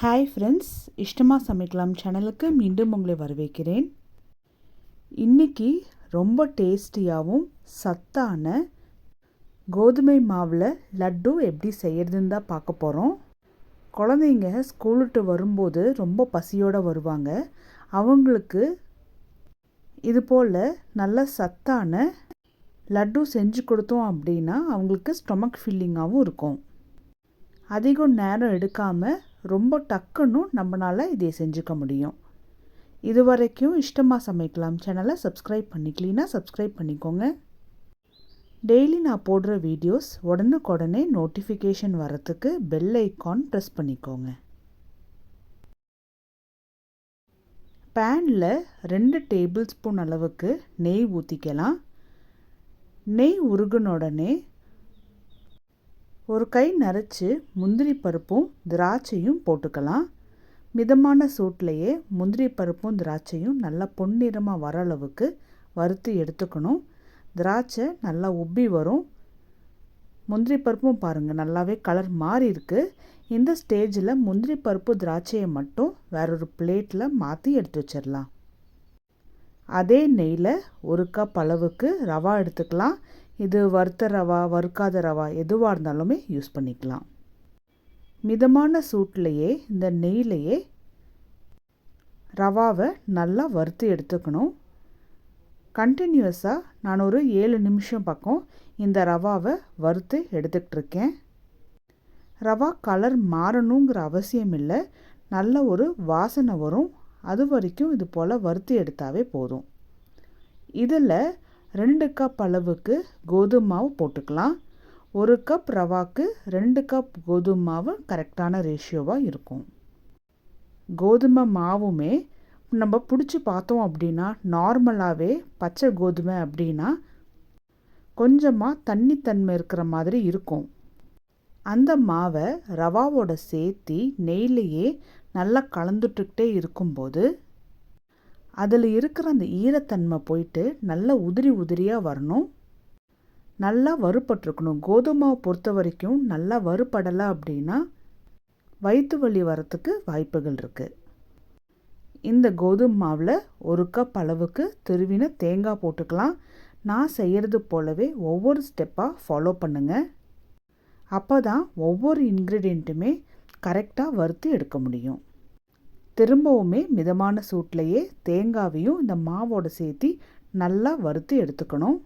Hi friends இஷ்டமாக சமைக்கலாம் சேனலுக்கு மீண்டும் உங்களை வரவேற்கிறேன். இன்றைக்கி ரொம்ப டேஸ்டியாகவும் சத்தான கோதுமை மாவில் லட்டு எப்படி செய்கிறதுன்னு தான் பார்க்க போகிறோம் குழந்தைங்க ஸ்கூலுட்டு வரும்போது ரொம்ப பசியோடு வருவாங்க. அவங்களுக்கு இது போல் நல்ல சத்தான லட்டு செஞ்சு கொடுத்தோம் அப்படின்னா அவங்களுக்கு ஸ்டொமக் ஃபில்லிங்காகவும் இருக்கும். அதிகம் நேரம் எடுக்காமல் ரொம்ப டக்குன்னு நம்மளால் இதை செஞ்சுக்க முடியும். இது வரைக்கும் இஷ்டமாக சமைக்கலாம் சேனலை சப்ஸ்கிரைப் பண்ணிக்கலீன்னா சப்ஸ்கிரைப் பண்ணிக்கோங்க. டெய்லி நான் போடுற வீடியோஸ் உடனுக்குடனே நோட்டிஃபிகேஷன் வரத்துக்கு பெல் ஐக்கான் ப்ரெஸ் பண்ணிக்கோங்க. பேனில் ரெண்டு டேபிள் ஸ்பூன் அளவுக்கு நெய் ஊற்றிக்கலாம் நெய் உருகுன உடனே ஒரு கை நரைச்சி முந்திரி பருப்பும் திராட்சையும் போட்டுக்கலாம். மிதமான சூட்லேயே முந்திரி பருப்பும் திராட்சையும் நல்லா பொன்னிறமாக வர அளவுக்கு வறுத்து எடுத்துக்கணும். திராட்சை நல்லா உப்பி வரும். முந்திரி பருப்பும் பாருங்கள் நல்லாவே கலர் மாறி இருக்குது இந்த ஸ்டேஜில் முந்திரி பருப்பு திராட்சையை மட்டும் வேறொரு பிளேட்டில் மாற்றி எடுத்து வச்சிடலாம். அதே நெய்யில் ஒரு கப் அளவுக்கு ரவா எடுத்துக்கலாம். இது வறுத்த ரவா வறுக்காத ரவா எதுவாக இருந்தாலுமே யூஸ் பண்ணிக்கலாம். மிதமான சூட்லேயே இந்த நெய்லையே ரவாவை நல்லா வறுத்து எடுத்துக்கணும். கண்டினியூஸாக நான் ஒரு ஏழு நிமிஷம் பக்கம் இந்த ரவாவை வறுத்து எடுத்துக்கிட்டுருக்கேன். ரவா கலர் மாறணுங்கிற அவசியம் இல்லை. நல்ல ஒரு வாசனை வரும். அது வரைக்கும் இது போல் வறுத்து எடுத்தாவே போதும். இதில் ரெண்டு கப் அளவுக்கு கோதுமை மாவு போட்டுக்கலாம். ஒரு கப் ரவாக்கு ரெண்டு கப் கோதுமை மாவு கரெக்டான ரேஷியோவாக இருக்கும். கோதுமை மாவுமே நம்ம பிடிச்சி பார்த்தோம் அப்படின்னா நார்மலாகவே பச்சை கோதுமை அப்படின்னா கொஞ்சமாக தண்ணித்தன்மை இருக்கிற மாதிரி இருக்கும். அந்த மாவை ரவாவோட சேர்த்தி நெய்லையே நல்லா கலந்துட்டுக்கிட்டே இருக்கும்போது அதில் இருக்கிற அந்த ஈரத்தன்மை போயிட்டு நல்லா உதிரி உதிரியாக வரணும். நல்லா வறுபட்டுருக்கணும். கோதுமாவை பொறுத்த வரைக்கும் நல்லா வறுபடலை அப்படின்னா வயிற்று வலி வரத்துக்கு வாய்ப்புகள் இருக்குது இந்த கோதுமை மாவில் ஒரு கப் அளவுக்கு திருவின தேங்காய் போட்டுக்கலாம். நான் செய்கிறது போலவே ஒவ்வொரு ஸ்டெப்பாக ஃபாலோ பண்ணுங்கள் அப்போ தான் ஒவ்வொரு இன்க்ரீடியண்ட்டுமே கரெக்டாக வறுத்து எடுக்க முடியும். திரும்பவுமே மிதமான சூட்லேயே தேங்காவையும் இந்த மாவோட சேர்த்து நல்லா வறுத்து எடுத்துக்கணும்.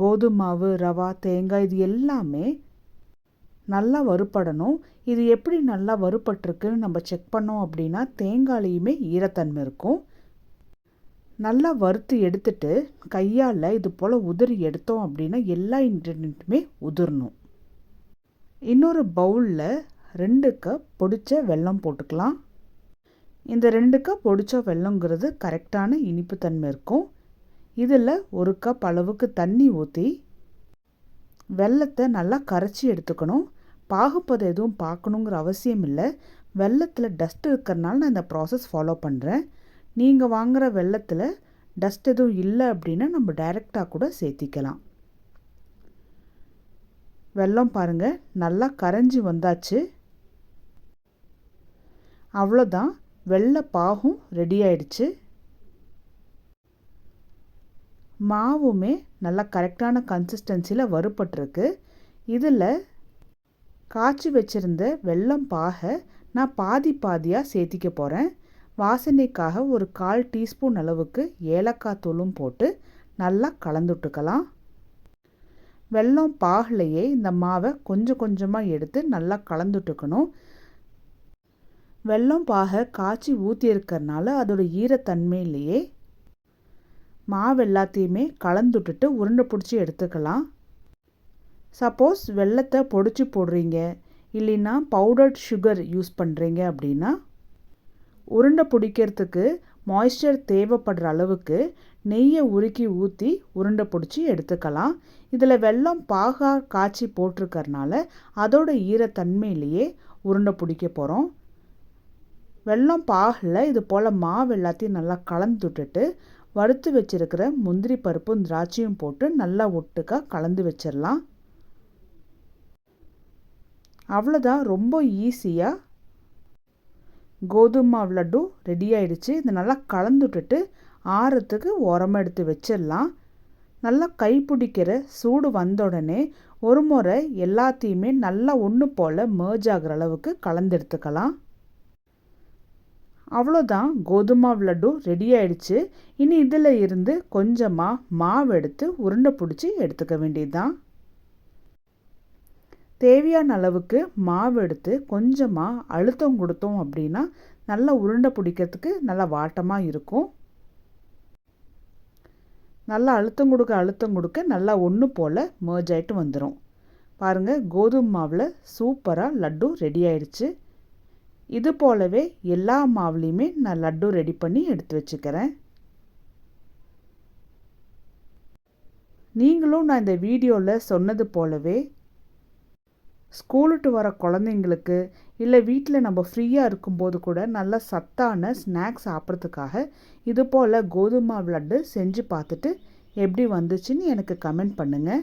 கோதுமை மாவு ரவா தேங்காய் இது எல்லாமே நல்லா வறுப்படணும் இது எப்படி நல்லா வறுப்பட்டிருக்குன்னு நம்ம செக் பண்ணோம் அப்படின்னா தேங்காயிலையுமே ஈரத்தன்மை இருக்கும். நல்லா வறுத்து எடுத்துட்டு கையால் இது போல் உதிரி எடுத்தோம் அப்படின்னா எல்லா இன்க்ரீடியண்ட்டுமே உதிரணும். இன்னொரு பவுலில் ரெண்டு கப் பொடிச்ச வெல்லம் போட்டுக்கலாம். இந்த ரெண்டு கப் பொடிச்ச வெல்லங்கிறது கரெக்டான இனிப்புத்தன்மை இருக்கும். இதில் ஒரு கப் அளவுக்கு தண்ணி ஊற்றி வெள்ளத்தை நல்லா கரைச்சி எடுத்துக்கணும். பாகுப்பதை எதுவும் பார்க்கணுங்கிற அவசியம் இல்லை. வெள்ளத்தில் டஸ்ட் இருக்கிறனால நான் இந்த ப்ராசஸ் ஃபாலோ பண்ணுறேன் நீங்கள் வாங்குகிற வெள்ளத்தில் டஸ்ட் எதுவும் இல்லை அப்படின்னா நம்ம டைரெக்டாக கூட சேர்த்திக்கலாம். வெல்லம் பாருங்கள் நல்லா கரைஞ்சி வந்தாச்சு. அவ்வளோதான். வெள்ளை பாகும் ரெடி ஆயிடுச்சு. மாவுமே நல்லா கரெக்டான கன்சிஸ்டன்சியில் வறுபட்டிருக்கு. இதில் காய்ச்சி வச்சுருந்த வெள்ளம் பாகை நான் பாதி பாதியாக சேர்த்திக்க போகிறேன் வாசனைக்காக ஒரு கால் டீஸ்பூன் அளவுக்கு ஏலக்காய் தூளும் போட்டு நல்லா கலந்துட்டுக்கலாம். வெல்லம் பாகிலையே இந்த மாவை கொஞ்சம் கொஞ்சமாக எடுத்து நல்லா கலந்துட்டுக்கணும். வெல்லம் பாக காய்ச்சி ஊற்றி இருக்கிறனால அதோட ஈரத்தன்மையிலேயே மாவு எல்லாத்தையுமே கலந்துட்டுட்டு உருண்டை பிடிச்சி எடுத்துக்கலாம். சப்போஸ் வெள்ளத்தை பொடிச்சு போடுறீங்க இல்லைன்னா பவுடர்ட் சுகர் யூஸ் பண்ணுறீங்க அப்படின்னா உருண்டை பிடிக்கிறதுக்கு மாய்ஸ்சர் தேவைப்படுற அளவுக்கு நெய்யை உருக்கி ஊற்றி உருண்டை பிடிச்சி எடுத்துக்கலாம். இதில் வெல்லம் பாகா காய்ச்சி போட்டிருக்கறனால அதோட ஈரத்தன்மையிலேயே உருண்டை பிடிக்க போகிறோம் வெள்ளம் பாகில் இது போல் மாவு எல்லாத்தையும் நல்லா கலந்து விட்டுட்டு வறுத்து வச்சுருக்கிற முந்திரி பருப்பும் திராட்சையும் போட்டு நல்லா ஒட்டுக்காக கலந்து வச்சிடலாம் அவ்வளோதான் ரொம்ப ஈஸியாக கோதுமை லட்டு ரெடி ஆயிடுச்சு. இதை நல்லா கலந்துட்டுட்டு ஆறத்துக்கு உரமாக எடுத்து வச்சிடலாம் நல்லா கை பிடிக்கிற சூடு வந்த உடனே ஒரு முறை எல்லாத்தையுமே நல்லா ஒன்று போல் மேர்ஜ் ஆகிற அளவுக்கு கலந்து எடுத்துக்கலாம். அவ்வளோதான். கோதுமாவு லட்டு ரெடி ஆயிடுச்சு. இனி இதில் இருந்து கொஞ்சமாக மாவு எடுத்து உருண்டை பிடிச்சி எடுத்துக்க வேண்டியது தான் தேவையான அளவுக்கு மாவு எடுத்து கொஞ்சமாக அழுத்தம் கொடுத்தோம் அப்படின்னா நல்லா உருண்டை பிடிக்கிறதுக்கு நல்லா வாட்டமாக இருக்கும். நல்லா அழுத்தம் கொடுக்க அழுத்தம் கொடுக்க நல்லா ஒன்று போல் மேர்ஜ் ஆகிட்டு வந்துடும் பாருங்கள் கோதுமை மாவில் சூப்பராக லட்டு ரெடி ஆயிடுச்சு. இது போலவே எல்லா மாவுலேயுமே நான் லட்டு ரெடி பண்ணி எடுத்து வச்சுக்கிறேன். நீங்களும் நான் இந்த வீடியோவில் சொன்னது போலவே ஸ்கூலுட்டு வர குழந்தைங்களுக்கு இல்லை வீட்டில் நம்ம ஃப்ரீயாக இருக்கும்போது கூட நல்ல சத்தான ஸ்நாக்ஸ் சாப்பிட்றதுக்காக இது போல் கோதுமை லட்டு செஞ்சு பார்த்துட்டு எப்படி வந்துச்சுன்னு எனக்கு கமெண்ட் பண்ணுங்கள்